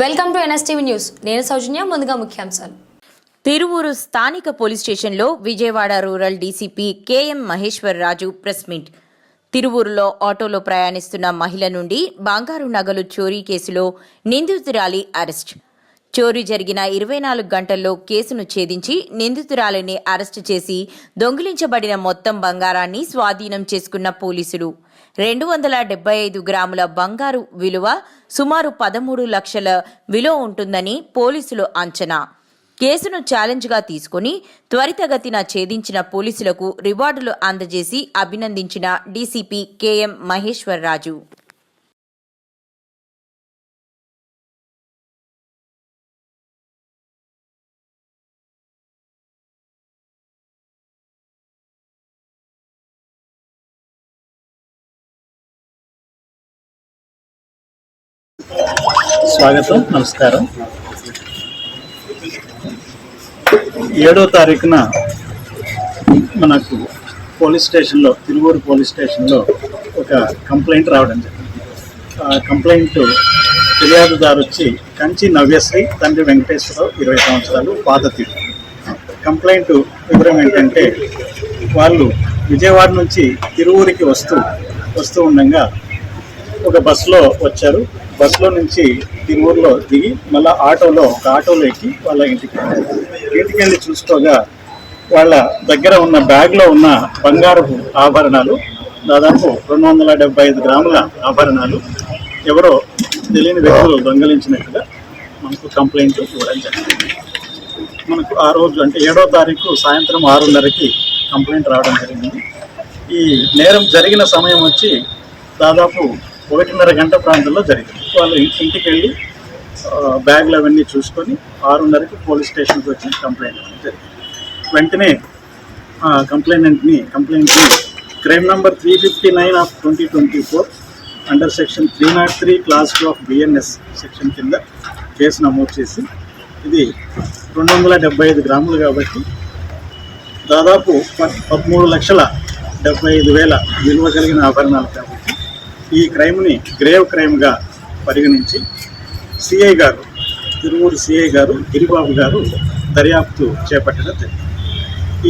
Welcome to NSTV news. నేను సౌజన్య ముందుగా ముఖ్యాంశాలు. తిరువూరు స్థానిక పోలీస్ స్టేషన్లో Vijayawada rural DCP KM Maheshwar Raju press meet. తిరువూరులో ఆటోలో ప్రయాణిస్తున్న మహిళ నుండి బంగారు నగలు చోరీ కేసులో నిందితురాలి అరెస్ట్. చోరీ జరిగిన ఇరవై నాలుగు గంటల్లో కేసును ఛేదించి నిందితురాలిని అరెస్టు చేసి దొంగిలించబడిన మొత్తం బంగారాన్ని స్వాధీనం చేసుకున్న పోలీసులు. రెండు వందల డెబ్బై ఐదు గ్రాముల బంగారు విలువ సుమారు పదమూడు లక్షల విలువ ఉంటుందని పోలీసులు అంచనా. కేసును ఛాలెంజ్గా తీసుకుని త్వరితగతిన ఛేదించిన పోలీసులకు రివార్డులు అందజేసి అభినందించిన డీసీపీ కేఎం మహేశ్వరరాజు. స్వాగతం నమస్కారం. ఏడో తారీఖున మనకు పోలీస్ స్టేషన్లో తిరువూరు పోలీస్ స్టేషన్లో ఒక కంప్లైంట్ రావడం జరిగింది. ఆ కంప్లైంట్ ఫిర్యాదుదారు వచ్చి కంచి నవ్యశ్రీ తండ్రి వెంకటేశ్వరరావు ఇరవై సంవత్సరాలు పాత తీరు. కంప్లైంట్ వివరం ఏంటంటే వాళ్ళు విజయవాడ నుంచి తిరువూరికి వస్తూ వస్తూ ఉండగా ఒక బస్సులో వచ్చారు. బస్సులో నుంచి తిరువూరులో దిగి మళ్ళీ ఆటోలో ఒక ఆటోలో ఎక్కి వాళ్ళ ఇంటికి ఇంటికి వెళ్ళి చూసుకోగా వాళ్ళ దగ్గర ఉన్న బ్యాగ్లో ఉన్న బంగారపు ఆభరణాలు దాదాపు రెండు వందల డెబ్బై ఐదు గ్రాముల ఆభరణాలు ఎవరో తెలియని వ్యక్తులు దొంగలించినట్టుగా మనకు కంప్లైంట్ ఇవ్వడం జరిగింది. మనకు ఆ రోజు అంటే ఏడో తారీఖు సాయంత్రం ఆరున్నరకి కంప్లైంట్ రావడం జరిగింది. ఈ నేరం జరిగిన సమయం వచ్చి దాదాపు ఒకటిన్నర గంట ప్రాంతంలో జరిగింది. వాళ్ళు ఇంటికి వెళ్ళి బ్యాగ్లు అవన్నీ చూసుకొని ఆరున్నరకి పోలీస్ స్టేషన్కి వచ్చి కంప్లైంట్ జరిగింది. వెంటనే కంప్లైనెంట్ని కంప్లైంట్ని crime number three fifty nine of twenty twenty four under section three nought three class two of BNS section కింద కేసు నమోదు చేసి ఇది రెండు వందల డెబ్బై ఐదు గ్రాములు కాబట్టి దాదాపు పదమూడు లక్షల డెబ్బై ఐదు వేల విలువ కలిగిన ఆభరణాలు కాబట్టి ఈ క్రైమ్ని గ్రేవ్ క్రైమ్గా పరిగణించి సిఐ గారు తిరువూరు సిఐ గారు గిరిబాబు గారు దర్యాప్తు చేపట్టడం జరిగింది.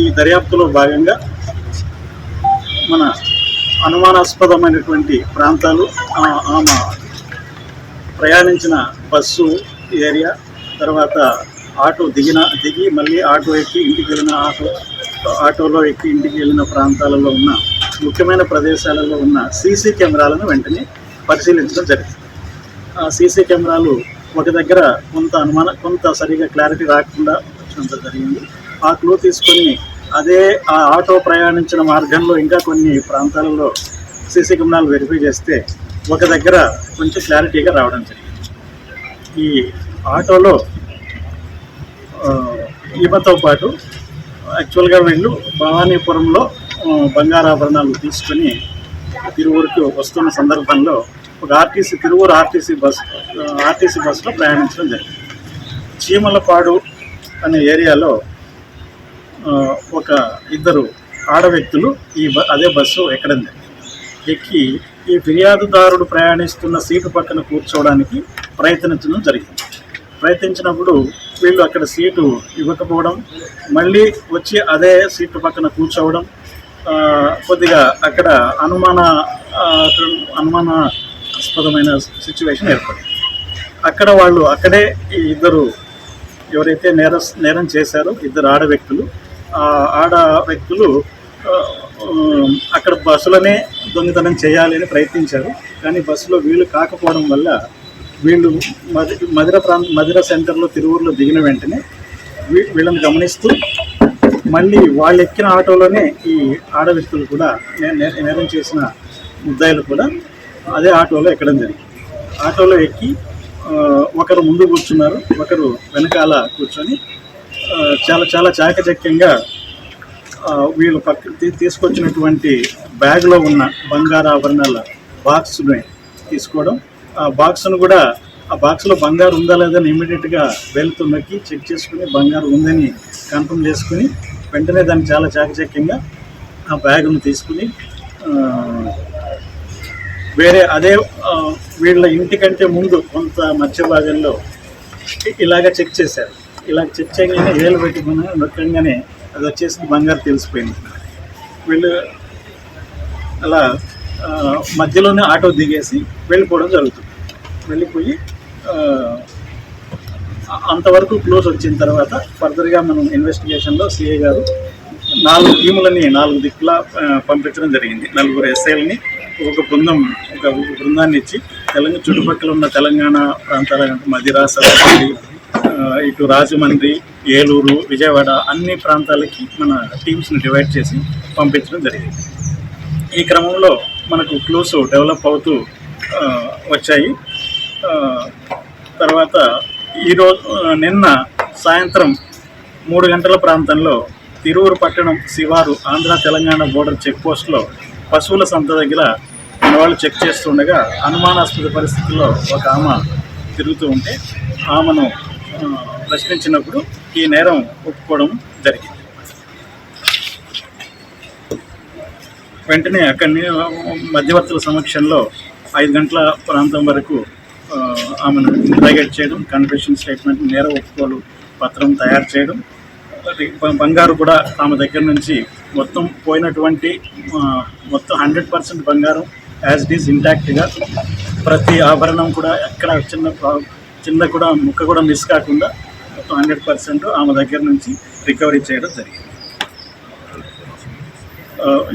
ఈ దర్యాప్తులో భాగంగా మన అనుమానాస్పదమైనటువంటి ప్రాంతాలు ఆమె ప్రయాణించిన బస్సు ఏరియా తర్వాత ఆటో దిగిన దిగి మళ్ళీ ఆటో ఎక్కి ఇంటికి వెళ్ళిన ఆటో ఆటోలో ఎక్కి ఇంటికి వెళ్ళిన ప్రాంతాలలో ఉన్న ముఖ్యమైన ప్రదేశాలలో ఉన్న సీసీ కెమెరాలను వెంటనే పరిశీలించడం జరిగింది. సీసీ కెమెరాలు ఒక దగ్గర కొంత అనుమాన కొంత సరిగా క్లారిటీ రాకుండా వచ్చినంత జరిగింది. ఆ క్లూ తీసుకొని అదే ఆ ఆటో ప్రయాణించిన మార్గంలో ఇంకా కొన్ని ప్రాంతాలలో సీసీ కెమెరాలు వెరిఫై చేస్తే ఒక దగ్గర కొంచెం క్లారిటీగా రావడం జరిగింది. ఈ ఆటోలో ఈమెతో పాటు యాక్చువల్గా వీళ్ళు భవానీపురంలో బంగారాభరణాలు తీసుకొని తిరువూరుకి వస్తున్న సందర్భంలో ఒక RTC Tiruvuru RTC bus RTC బస్సులో ప్రయాణించడం జరిగింది. చీమలపాడు అనే ఏరియాలో ఒక ఇద్దరు ఆడ వ్యక్తులు ఈ బ అదే బస్సు ఎక్కడం జరిగింది. ఎక్కి ఈ ఫిర్యాదుదారుడు ప్రయాణిస్తున్న సీటు పక్కన కూర్చోవడానికి ప్రయత్నించడం జరిగింది. ప్రయత్నించినప్పుడు వీళ్ళు అక్కడ సీటు ఇవ్వకపోవడం మళ్ళీ వచ్చి అదే సీటు పక్కన కూర్చోవడం కొద్దిగా అక్కడ అనుమాన అనుమాన అనుమానాస్పదమైన సిచ్యువేషన్ ఏర్పడింది. అక్కడ వాళ్ళు అక్కడే ఈ ఇద్దరు ఎవరైతే నేర నేరం చేశారో ఇద్దరు ఆడ వ్యక్తులు ఆ ఆడ వ్యక్తులు అక్కడ బస్సులనే దొంగతనం చేయాలని ప్రయత్నించారు. కానీ బస్సులో వీళ్ళు కాకపోవడం వల్ల వీళ్ళు మది మధిర ప్రాంత మదిర సెంటర్లో తిరువూరులో దిగిన వెంటనే వీ- వీళ్ళని గమనిస్తూ మళ్ళీ వాళ్ళు ఎక్కిన ఆటోలోనే ఈ ఆడ వ్యక్తులు కూడా నే- నే- నేరం చేసిన ముద్దాయిలు కూడా అదే ఆటోలో ఎక్కడం జరిగింది. ఆటోలో ఎక్కి ఒకరు ముందు కూర్చున్నారు ఒకరు వెనకాల కూర్చొని చాలా చాలా చాకచక్యంగా వీళ్ళు పక్క తీసుకొచ్చినటువంటి బ్యాగ్లో ఉన్న బంగారు ఆభరణాల బాక్స్ని తీసుకోవడం ఆ బాక్స్ను కూడా ఆ బాక్స్లో బంగారు ఉందా లేదని ఇమీడియట్గా వెళ్తూ నొక్కి చెక్ చేసుకుని బంగారు ఉందని కన్ఫర్మ్ చేసుకుని వెంటనే దాన్ని చాలా చాకచక్యంగా ఆ బ్యాగ్ను తీసుకుని వేరే అదే వీళ్ళ ఇంటికంటే ముందు కొంత మధ్య భాగంలో ఇలాగ చెక్ చేశారు. ఇలా చెక్ చేయగానే వేలు పెట్టుకుని నొక్కగానే అది వచ్చేసి బంగారు తెలిసిపోయింది. వీళ్ళు అలా మధ్యలోనే ఆటో దిగేసి వెళ్ళిపోవడం జరుగుతుంది. వెళ్ళిపోయి అంతవరకు క్లోజ్ వచ్చిన తర్వాత ఫర్దర్గా మనం ఇన్వెస్టిగేషన్లో సిఐ గారు నాలుగు టీములని నాలుగు దిక్కులా పంపించడం జరిగింది. నలుగురు ఎస్ఐలని ఒక బృందం ఒక బృందాన్ని ఇచ్చి తెలంగాణ చుట్టుపక్కల ఉన్న తెలంగాణ ప్రాంతాల మదిరాస ఇటు రాజమండ్రి ఏలూరు విజయవాడ అన్ని ప్రాంతాలకి మన టీమ్స్ని డివైడ్ చేసి పంపించడం జరిగింది. ఈ క్రమంలో మనకు క్లూస్ డెవలప్ అవుతూ వచ్చాయి. తర్వాత ఈరోజు నిన్న సాయంత్రం మూడు గంటల ప్రాంతంలో తిరువురు పట్టణం శివారు ఆంధ్ర తెలంగాణ బోర్డర్ చెక్ పోస్ట్లో పశువుల సంత దగ్గర మన వాళ్ళు చెక్ చేస్తుండగా అనుమానాస్పద పరిస్థితుల్లో ఒక ఆమె తిరుగుతూ ఉంటే ఆమెను ప్రశ్నించినప్పుడు ఈ నేరం ఒప్పుకోవడం జరిగింది. వెంటనే అక్కడి మధ్యవర్తుల సమక్షంలో ఐదు గంటల ప్రాంతం వరకు ఆమెను ఇంట్రాగేట్ చేయడం కన్ఫెషన్ స్టేట్మెంట్ నేర ఒప్పుకోలు పత్రం తయారు చేయడం బంగారు కూడా ఆమె దగ్గర నుంచి మొత్తం పోయినటువంటి మొత్తం హండ్రెడ్ పర్సెంట్ బంగారం యాజ్ ఇట్ ఈస్ ఇంటాక్ట్గా ప్రతి ఆభరణం కూడా ఎక్కడ చిన్న ప్రా- చిన్న కూడా ముక్క కూడా మిస్ కాకుండా మొత్తం హండ్రెడ్ పర్సెంట్ ఆమె దగ్గర నుంచి రికవరీ చేయడం జరిగింది.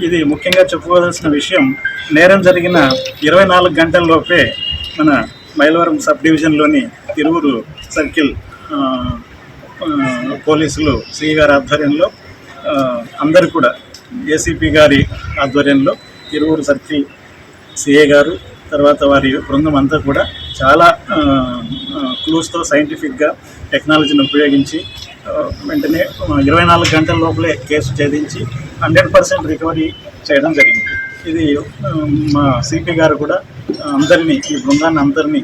ఇది ముఖ్యంగా చెప్పుకోవాల్సిన విషయం నేరం జరిగిన ఇరవై నాలుగు గంటల్లోపే మన మైలవరం సబ్ డివిజన్లోని తిరువురు సర్కిల్ పోలీసులు శ్రీ గారి ఆధ్వర్యంలో అందరు అందరూ కూడా ఏసీపీ గారి ఆధ్వర్యంలో తిరువురు సర్కిల్ సిఏ గారు తర్వాత వారి బృందం అంతా కూడా చాలా క్లూస్తో సైంటిఫిక్గా టెక్నాలజీని ఉపయోగించి వెంటనే ఇరవై నాలుగు గంటల లోపలే కేసు ఛేదించి హండ్రెడ్ పర్సెంట్ రికవరీ చేయడం జరిగింది. ఇది మా సిపి గారు కూడా అందరినీ ఈ బృందాన్ని అందరినీ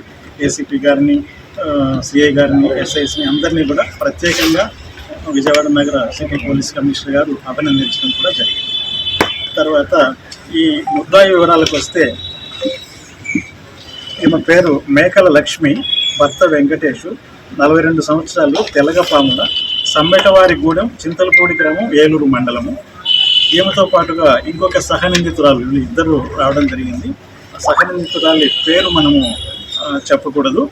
ఏసీపీ గారిని సిఐ గారిని ఎస్ఐస్ని అందరినీ కూడా ప్రత్యేకంగా విజయవాడ నగర సిటీ పోలీస్ కమిషనర్ గారు అభినందించడం కూడా జరిగింది. తర్వాత ఈ ముద్దాయి వివరాలకు వస్తే ఈమె పేరు మేకల లక్ష్మి భర్త వెంకటేషు నలభై రెండు సంవత్సరాలు తెలగపాముల సమ్మెటవారిగూడెం చింతలపూడి గ్రామం ఏలూరు మండలము. ఈమెతో పాటుగా ఇంకొక సహనిందితురాలు ఇద్దరు రావడం జరిగింది. సహనిందితురాలి పేరు మనము చెప్పకూడదు.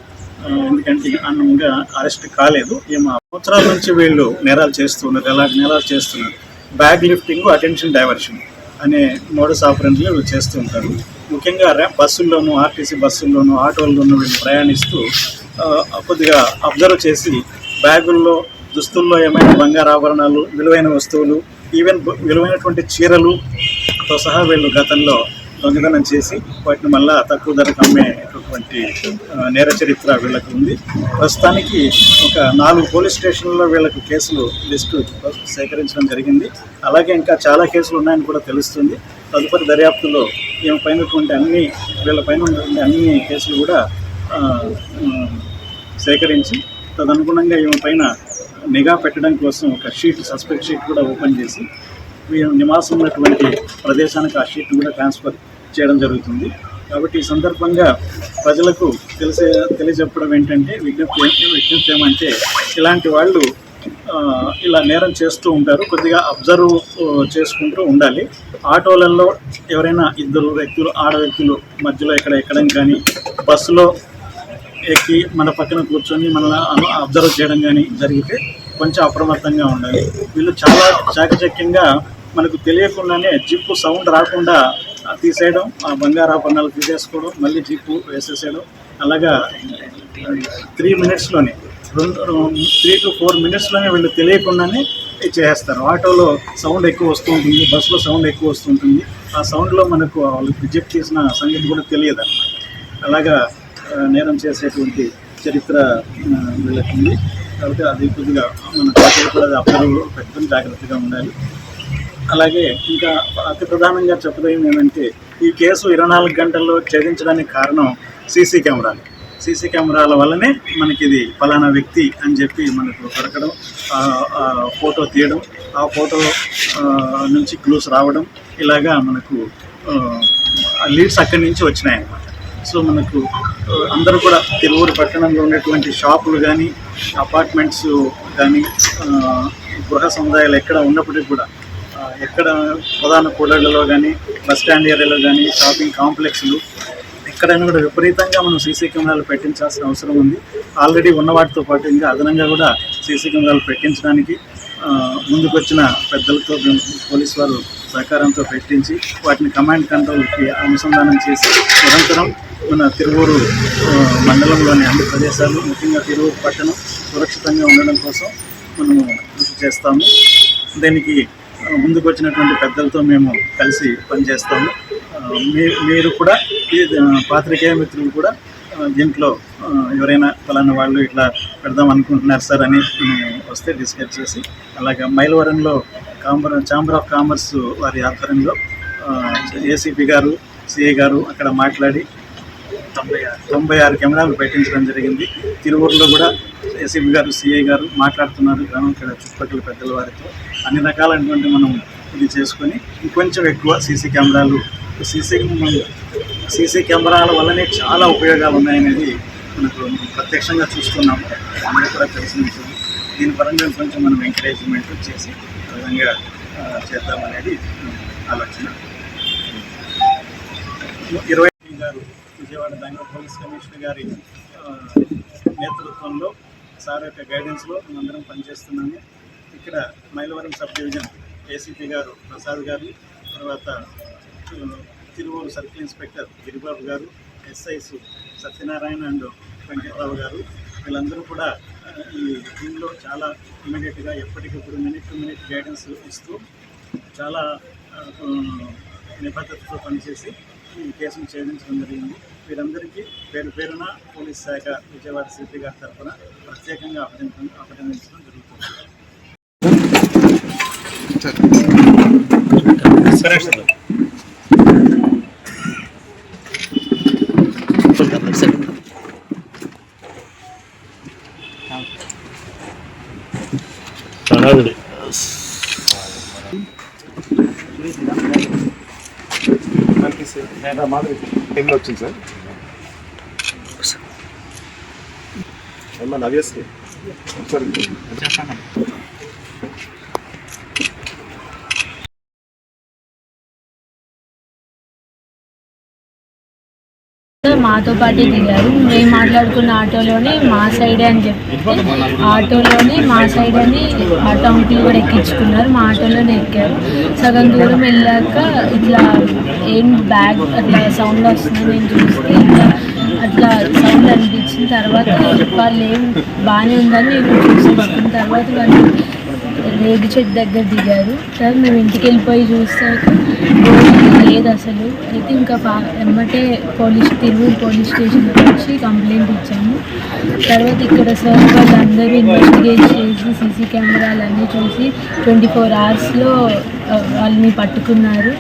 ఎందుకంటే అన్నంగా అరెస్ట్ కాలేదు. ఈమె సంవత్సరాల నుంచి వీళ్ళు నేరాలు చేస్తున్నారు. ఎలా నేరాలు చేస్తున్నారు? బ్యాగ్ లిఫ్టింగ్ అటెన్షన్ డైవర్షన్ అనే మోడస్ ఆపరెంట్లు వీళ్ళు చేస్తూ ఉంటారు. ముఖ్యంగా బస్సుల్లోనూ ఆర్టీసీ బస్సుల్లోనూ ఆటోల్లోనూ వీళ్ళు ప్రయాణిస్తూ కొద్దిగా అబ్జర్వ్ చేసి బ్యాగుల్లో దుస్తుల్లో ఏమైనా బంగారు ఆభరణాలు విలువైన వస్తువులు ఈవెన్ విలువైనటువంటి చీరలుతో సహా వీళ్ళు గతంలో దొంగతనం చేసి వాటిని మళ్ళా తక్కువ ధరకు అమ్మే ఉన్నటువంటి నేర చరిత్ర వీళ్ళకి ఉంది. ప్రస్తుతానికి ఒక నాలుగు పోలీస్ స్టేషన్లలో వీళ్ళకు కేసులు లిస్టు సేకరించడం జరిగింది. అలాగే ఇంకా చాలా కేసులు ఉన్నాయని కూడా తెలుస్తుంది. తదుపరి దర్యాప్తులో ఈమె పైనటువంటి అన్ని వీళ్ళ పైన ఉన్నటువంటి అన్ని కేసులు కూడా సేకరించి తదనుగుణంగా ఈమె పైన నిఘా పెట్టడం కోసం ఒక షీట్ సస్పెక్ట్ షీట్ కూడా ఓపెన్ చేసి నివాసం ఉన్నటువంటి ప్రదేశానికి ఆ షీట్ కూడా ట్రాన్స్ఫర్ చేయడం జరుగుతుంది. కాబట్టి ఈ సందర్భంగా ప్రజలకు తెలిసే తెలియజెప్పడం ఏంటంటే విజ్ఞప్తి విజ్ఞప్తి ఏమంటే ఇలాంటి వాళ్ళు ఇలా నేరం చేస్తూ ఉంటారు కొద్దిగా అబ్జర్వ్ చేసుకుంటూ ఉండాలి. ఆటోలలో ఎవరైనా ఇద్దరు వ్యక్తులు ఆడ వ్యక్తులు మధ్యలో ఎక్కడ ఎక్కడం కానీ బస్సులో ఎక్కి మన పక్కన కూర్చొని మనల్ని అబ్జర్వ్ చేయడం కానీ జరిగితే కొంచెం అప్రమత్తంగా ఉండాలి. వీళ్ళు చాలా చాకచక్యంగా మనకు తెలియకుండానే జిప్పు సౌండ్ రాకుండా తీసేయడం ఆ బంగారాభరణాలు తీసేసుకోవడం మళ్ళీ జిప్పు వేసేసేయడం అలాగా త్రీ మినిట్స్లోనే రెండు త్రీ టు ఫోర్ మినిట్స్లోనే వీళ్ళు తెలియకుండానే చేసేస్తారు. ఆటోలో సౌండ్ ఎక్కువ వస్తూ ఉంటుంది బస్సులో సౌండ్ ఎక్కువ వస్తుంటుంది ఆ సౌండ్లో మనకు వాళ్ళు రిజెక్ట్ చేసిన సంగతి కూడా తెలియదు. అలాగా నేరం చేసేటువంటి చరిత్ర వీళ్ళకి ఉంది కాబట్టి అది కొద్దిగా మన ప్రజలు కూడా అది జాగ్రత్తగా ఉండాలి. అలాగే ఇంకా అతి ప్రధానంగా చెప్పదగింది ఏంటంటే ఈ కేసు ఇరవై నాలుగు గంటల్లో ఛేదించడానికి కారణం సీసీ కెమెరాలు. సీసీ కెమెరాల వల్లనే మనకి ఇది ఫలానా వ్యక్తి అని చెప్పి మనకు దొరకడం ఫోటో తీయడం ఆ ఫోటో నుంచి క్లూస్ రావడం ఇలాగా మనకు లీడ్స్ అక్కడి నుంచి వచ్చినాయన్నమాట. సో మనకు అందరూ కూడా తిరువురు పట్టణంలో ఉన్నటువంటి షాపులు కానీ అపార్ట్మెంట్స్ కానీ గృహ సముదాయాలు ఎక్కడ ఉన్నప్పటికీ కూడా ఎక్కడ ప్రధాన కూడళ్ళలో కానీ బస్ స్టాండ్ ఏరియాలో కానీ షాపింగ్ కాంప్లెక్స్లు ఎక్కడైనా కూడా విపరీతంగా మనం సీసీ కెమెరాలు పెట్టించాల్సిన అవసరం ఉంది. ఆల్రెడీ ఉన్న వాటితో పాటు ఇంకా అదనంగా కూడా సీసీ కెమెరాలు పెట్టించడానికి ముందుకొచ్చిన పెద్దలతో పోలీసు పోలీస్ వారు సహకారంతో పెట్టించి వాటిని కమాండ్ కంట్రోల్కి అనుసంధానం చేసి నిరంతరం మన తిరువూరు మండలంలోని అన్ని ప్రదేశాలు ముఖ్యంగా తిరువూరు పట్టణం సురక్షితంగా ఉండడం కోసం మనము కృషి చేస్తాము. దీనికి ముందుకు వచ్చినటువంటి పెద్దలతో మేము కలిసి పనిచేస్తాము. మీ- మీరు కూడా ఈ పాత్రికేయ మిత్రులు కూడా దీంట్లో ఎవరైనా ఫలానా వాళ్ళు ఇట్లా పెడదాం అనుకుంటున్నారు సార్ అని వస్తే డిస్కస్ చేసి అలాగే మైలవరంలో కాంబర్ ఛాంబర్ ఆఫ్ కామర్స్ వారి ఆధ్వర్యంలో ఏసీపీ గారు సిఏ గారు అక్కడ మాట్లాడి తొంభై ఆరు తొంభై ఆరు కెమెరాలు పెట్టించడం జరిగింది. తిరువూరులో కూడా ఏసీబీ గారు సిఐ గారు మాట్లాడుతున్నారు. గ్రామం ఇక్కడ చుట్టుపక్కల పెద్దల వారితో. అన్ని రకాలైనటువంటి మనం ఇది చేసుకొని ఇంకొంచెం ఎక్కువ సీసీ కెమెరాలు. సీసీ సీసీ కెమెరాల వల్లనే చాలా ఉపయోగాలు ఉన్నాయనేది మనకు ప్రత్యక్షంగా చూస్తున్నాము. అందరికీ కూడా తెలిసిన విషయం. దీని పరంగా కొంచెం మనం ఎంకరేజ్మెంట్ చేసి విధంగా ఆ, చేద్దామనేది ఆలోచన. ఇరవై గారు విజయవాడ బెంగళూరు పోలీస్ కమిషనర్ గారి నేతృత్వంలో సార్ యొక్క గైడెన్స్లో మేమందరం పనిచేస్తున్నాము. ఇక్కడ మైలవరం సబ్ డివిజన్ ఏసీపీ గారు ప్రసాద్ గారు తర్వాత తిరువూరు సర్కిల్ ఇన్స్పెక్టర్ గిరిబాబు గారు ఎస్ఐస్ సత్యనారాయణ అండ్ వెంకట్రావు గారు వీళ్ళందరూ కూడా ఈ దీనిలో చాలా ఇమీడియట్గా ఎప్పటికప్పుడు మినిట్ టు మినిట్ గైడెన్స్ ఇస్తూ చాలా నిబద్ధతతో పనిచేసి ఈ కేసును ఛేదించడం జరిగింది. వీరందరికీ పేరు పేరున పోలీస్ శాఖ విజయవాడ సిపి గారి తరఫున ప్రత్యేకంగా అభినందన అభినందించడం జరుగుతుంది టైంలో వచ్చింది సార్ అమ్మా నవ్యస్కి సార్. మాతో పాటే దిగారు మేము మాట్లాడుకున్న ఆటోలోనే మా సైడే అని చెప్తే ఆటోలోనే మా సైడ్ అని ఆటో అంకులు కూడా ఎక్కించుకున్నారు. మా ఆటోలోనే ఎక్కారు. సగం దూరం వెళ్ళాక ఇట్లా ఏం బ్యాగ్ అట్లా సౌండ్ వస్తుంది నేను చూస్తే ఇట్లా అట్లా సౌండ్ అనిపించిన తర్వాత వాళ్ళు ఏం బాగానే ఉందని నేను చూసి పక్కన తర్వాత వాళ్ళు రేగు చెట్టు దగ్గర దిగారు. సార్ మేము ఇంటికి వెళ్ళిపోయి చూసాక లేదు అసలు. అయితే ఇంకా ఎమ్మటే పోలీస్ తిరుగు పోలీస్ స్టేషన్ వచ్చి కంప్లైంట్ ఇచ్చాము. తర్వాత ఇక్కడ సార్ వాళ్ళందరూ ఇన్వెస్టిగేట్ చేసి సీసీ కెమెరాలు అన్నీ చూసి ట్వంటీ ఫోర్ అవర్స్లో వాళ్ళని పట్టుకున్నారు.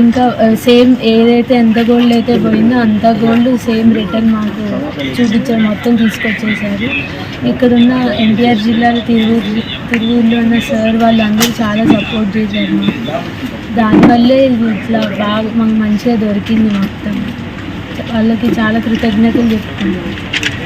ఇంకా సేమ్ ఏదైతే ఎంత గోల్డ్ అయితే పోయిందో అంత గోల్డ్ సేమ్ రిటర్న్ మాకు చూపించారు. మొత్తం తీసుకొచ్చేసారు. ఇక్కడ ఉన్న ఎన్టీఆర్ జిల్లాలో తిరువూరు తిరువూరులో ఉన్న సార్ వాళ్ళందరూ చాలా సపోర్ట్ చేశారు. దానివల్లే ఇది ఇట్లా బాగా మాకు మంచిగా దొరికింది మొత్తం. వాళ్ళకి చాలా కృతజ్ఞతలు చెప్తున్నాను